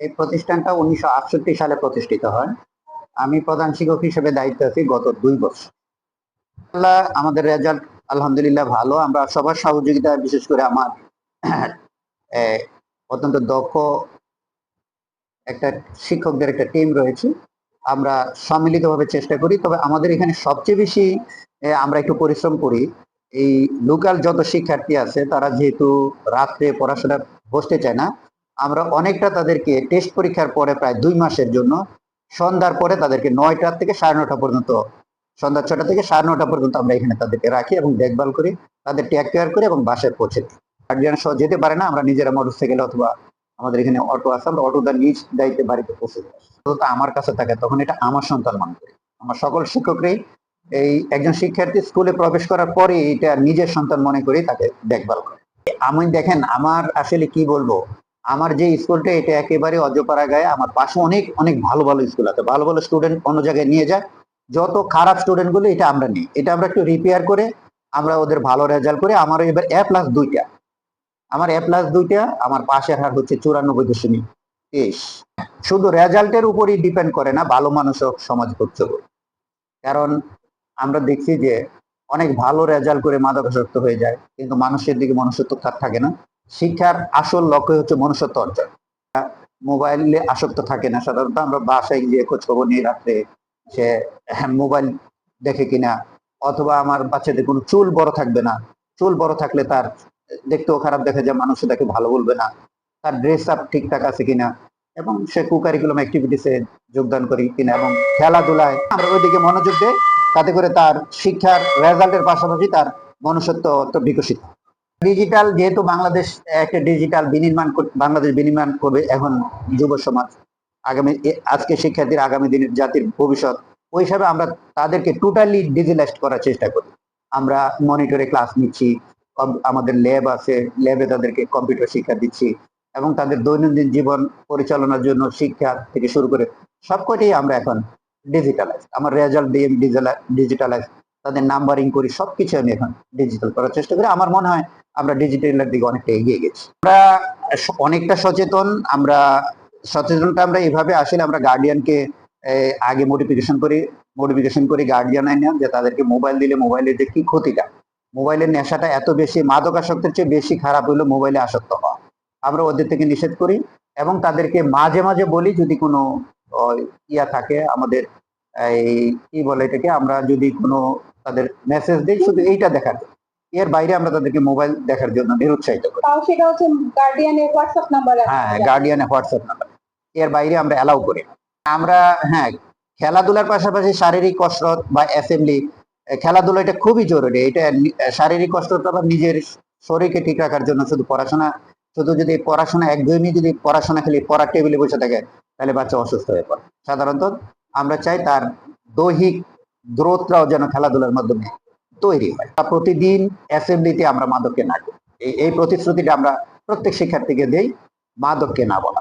এই প্রতিষ্ঠানটা উনিশশো আটষট্টি সালে প্রতিষ্ঠিত হয়। আমি প্রধান শিক্ষক হিসেবে দায়িত্ব আছি গত দুই বছর। আমাদের রেজাল্ট আলহামদুলিল্লাহ ভালো। আমরা সবার সহযোগিতা, বিশেষ করে আমার অত্যন্ত দক্ষ একটা শিক্ষকদের একটা টিম রয়েছে। আমরা সম্মিলিতভাবে চেষ্টা করি। তবে আমাদের এখানে সবচেয়ে বেশি আমরা একটু পরিশ্রম করি। এই লোকাল যত শিক্ষার্থী আছে, তারা যেহেতু রাত্রে পড়াশোনা বসতে চায় না আমরা অনেকটা তাদেরকে টেস্ট পরীক্ষার পরে প্রায় দুই মাসের জন্য সন্ধ্যার পরে তাদেরকে নয়টা থেকে সাড়ে নটা পর্যন্ত, সন্ধ্যা ছটা থেকে সাড়ে নটা পর্যন্ত আমরা এখানে তাদেরকে রাখি এবং দেখভাল করি, তাদের টেক কেয়ার করি এবং বাসায় পৌঁছে দিই। গার্জিয়ান সহ যেতে পারে না, আমরা নিজেরা মোটরসাইকেল অথবা আমাদের এখানে অটো আছে, আমরা অটোটা নিজ দায়িত্বে বাড়িতে পৌঁছে দিই। আমার কাছে থাকে, তখন এটা আমার সন্তান মনে করি। আমার সকল শিক্ষকরাই এই একজন শিক্ষার্থী স্কুলে প্রবেশ করার পরে এটা নিজের সন্তান মনে করি তাকে দেখভাল করে। আমি দেখেন, আমার আসলে কি বলব? আমার যে স্কুলটা, এটা একেবারে অজপাড়া গায়ে। আমার পাশে অনেক অনেক ভালো ভালো স্কুল আছে। ভালো ভালো স্টুডেন্ট অন্য জায়গায় নিয়ে যায় যত খারাপ স্টুডেন্টগুলো, এটা আমরা নিই। এটা আমরা একটু রিপেয়ার করে, আমরা ওদের ভালো রেজাল্ট করে আমার এবার এ প্লাস দুইটা। আমার এ প্লাস দুইটা, আমার পাশের হার হচ্ছে চুরানব্বই দশমিক তেইশ। শুধু রেজাল্টের উপরই ডিপেন্ড করে না, ভালো মানুষও সমাজ করতে কারণ আমরা দেখছি যে, অনেক ভালো রেজাল্ট করে মাদকাসক্ত হয়ে যায়, কিন্তু মানুষের দিকে মনুষ্যত্ব থাকে না। শিক্ষার আসল লক্ষ্য হচ্ছে মনুষ্যত্ব অর্জন। মোবাইলে আসক্ত থাকে না, সাধারণত আমরা বাসায় গিয়ে খোঁজ খবর নিয়ে রাত্রে সে মোবাইল দেখে কিনা, অথবা আমার বাচ্চাদের কোনো চুল বড় থাকবে না। চুল বড় থাকলে তার দেখতেও খারাপ দেখা যায়, মানুষ তাকে ভালো বলবে না। তার ড্রেস আপ ঠিকঠাক আছে কিনা, এবং সে কুকারিকুলাম অ্যাক্টিভিটিসে যোগদান করি কিনা, এবং খেলাধুলায় আমরা ওইদিকে মনোযোগ দেয় তাতে করে তার শিক্ষার রেজাল্টের পাশাপাশি তার মনুষ্যত্ব বিকশিত ডিজিটাল যেহেতু বাংলাদেশ একটা ডিজিটাল বিনির্মাণ বাংলাদেশ বিনির্মাণ করবে এখন যুব সমাজ, আগামী আজকে শিক্ষার্থীর আগামী দিনের জাতির ভবিষ্যৎ, ওই হিসাবে আমরা তাদেরকে টোটালি ডিজিটালাইজড করার চেষ্টা করি। আমরা মনিটরে ক্লাস নিচ্ছি আমাদের ল্যাব আছে ল্যাবে তাদেরকে কম্পিউটার শিক্ষা দিচ্ছি এবং তাদের দৈনন্দিন জীবন পরিচালনার জন্য শিক্ষা থেকে শুরু করে সবকটাই আমরা এখন ডিজিটালাইজ আমার রেজাল্ট দিয়ে ডিজিটালাইজ তাদের নাম্বারিং করি, সবকিছু আমি এখন ডিজিটাল করার চেষ্টা করি। আমার মনে হয় আমরা ডিজিটালের দিকে অনেকটা এগিয়ে গেছি। আমরা অনেকটা সচেতন, আমরা সচেতনটা আমরা এইভাবে আসলে আমরা গার্ডিয়ানকে আগে মোটিফিকেশন করি মোটিফিকেশন করি গার্ডিয়ান আইনা যে তাদেরকে মোবাইল দিলে মোবাইলের যে কি ক্ষতিটা। মোবাইলের নেশাটা এত বেশি, মাদকাসক্তের চেয়ে বেশি খারাপ হলো মোবাইলে আসক্ত হওয়া। আমরা ওদের থেকে নিষেধ করি এবং তাদেরকে মাঝে মাঝে বলি যদি কোনো ইয়া থাকে আমাদের, এই, কি বলে এটাকে, আমরা যদি কোনো তাদের মেসেজ দিই, শুধু এইটা দেখার জন্য। এর বাইরে আমরা তাদেরকে মোবাইল দেখার জন্য নিরুৎসাহিত করি। তাও সেটা হচ্ছে গার্ডিয়ানের হোয়াটসঅ্যাপ নাম্বার হ্যাঁ গার্ডিয়ানে হোয়াটসঅ্যাপ নাম্বার এর বাইরে আমরা অ্যালাউ করি। আমরা হ্যাঁ খেলাধুলার পাশাপাশি শারীরিক কসরত বা অ্যাসেম্বলি খেলাধুলা এটা খুবই জরুরি। এটা শারীরিক কসরত আবার নিজের শরীরকে ঠিক রাখার জন্য শুধু পড়াশোনা শুধু যদি পড়াশোনা একদমই যদি পড়াশোনা খালি পড়ার টেবিলে বসে থাকে তাহলে বাচ্চা অসুস্থ হয়ে পড়ে। সাধারণত আমরা চাই তার দৈহিক গ্রোথটাও যেন খেলাধুলার মাধ্যমে তৈরি হয়। তা প্রতিদিন অ্যাসেম্বলিতে আমরা মাদককে না এই প্রতিশ্রুতিটা আমরা প্রত্যেক শিক্ষার্থীকে দেই, মাদককে না বলা।